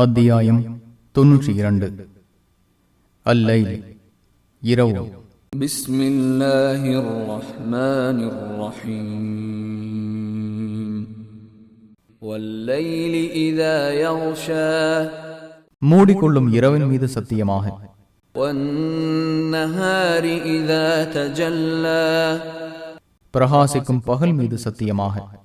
அத்தியாயம் தொன்னூற்றி இரண்டு. அல்லை இரவு. மூடிக்கொள்ளும் இரவின் மீது சத்தியமாக. பிரகாசிக்கும் பகல் மீது சத்தியமாக.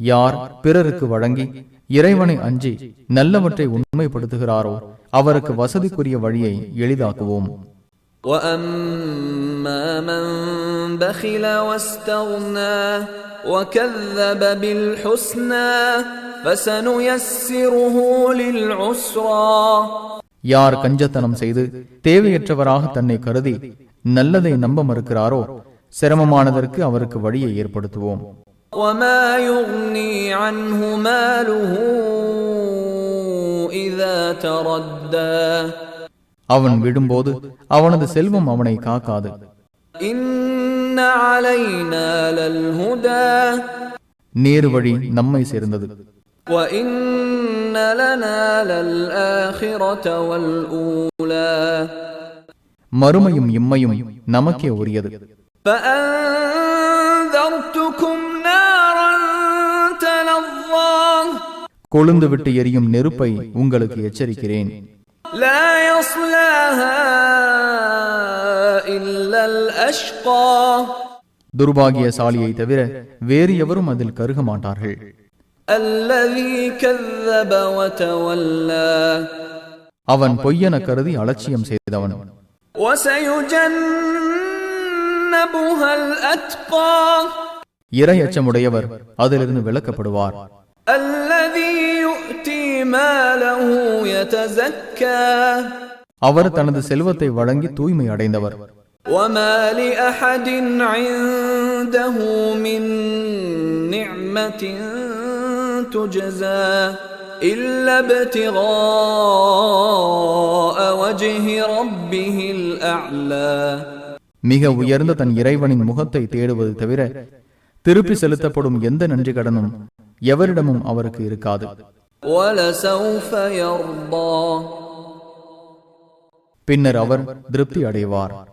யார் பிறருக்கு வழங்கி இறைவனை அஞ்சி நல்லவற்றை உண்மைப்படுத்துகிறாரோ அவருக்கு வசதிக்குரிய வழியை எளிதாக்குவோம் وأما من بخل واستغنى وكذب بالحسنى فسنيسره للعسرى யார் கஞ்சத்தனம் செய்து தேவையற்றவராக தன்னை கருதி நல்லதை நம்ப மறுக்கிறாரோ சிரமமானதற்கு அவருக்கு வழியை ஏற்படுத்துவோம் وما يغني عنه ماله إذا تردى அவன் விடும்போது அவனது செல்வம் அவனை காக்காது إن علينا للهدى நேரு வழி நம்மை சேர்ந்தது وإن لنا للآخرة والأولى மறுமையும் இம்மையும் நமக்கே உரியது கொழுந்து விட்டு எரியும் நெருப்பை உங்களுக்கு எச்சரிக்கிறேன். துர்பாகிய சாலியை தவிர வேறு எவரும் அதில் கருக மாட்டார்கள் அவன் பொய்யென கருதி அலட்சியம் செய்தவன். இறை அச்சமுடையவர் அதிலிருந்து விளக்கப்படுவார் அல்லதீ அவர் தனது செல்வத்தை வழங்கி தூய்மை அடைந்தவர். மிக உயர்ந்த தன் இறைவனின் முகத்தை தேடுவது தவிர திருப்பி செலுத்தப்படும் எந்த நன்றி கடனும் எவரிடமும் அவருக்கு இருக்காது. பின்னர் அவர் திருப்தி அடைவார்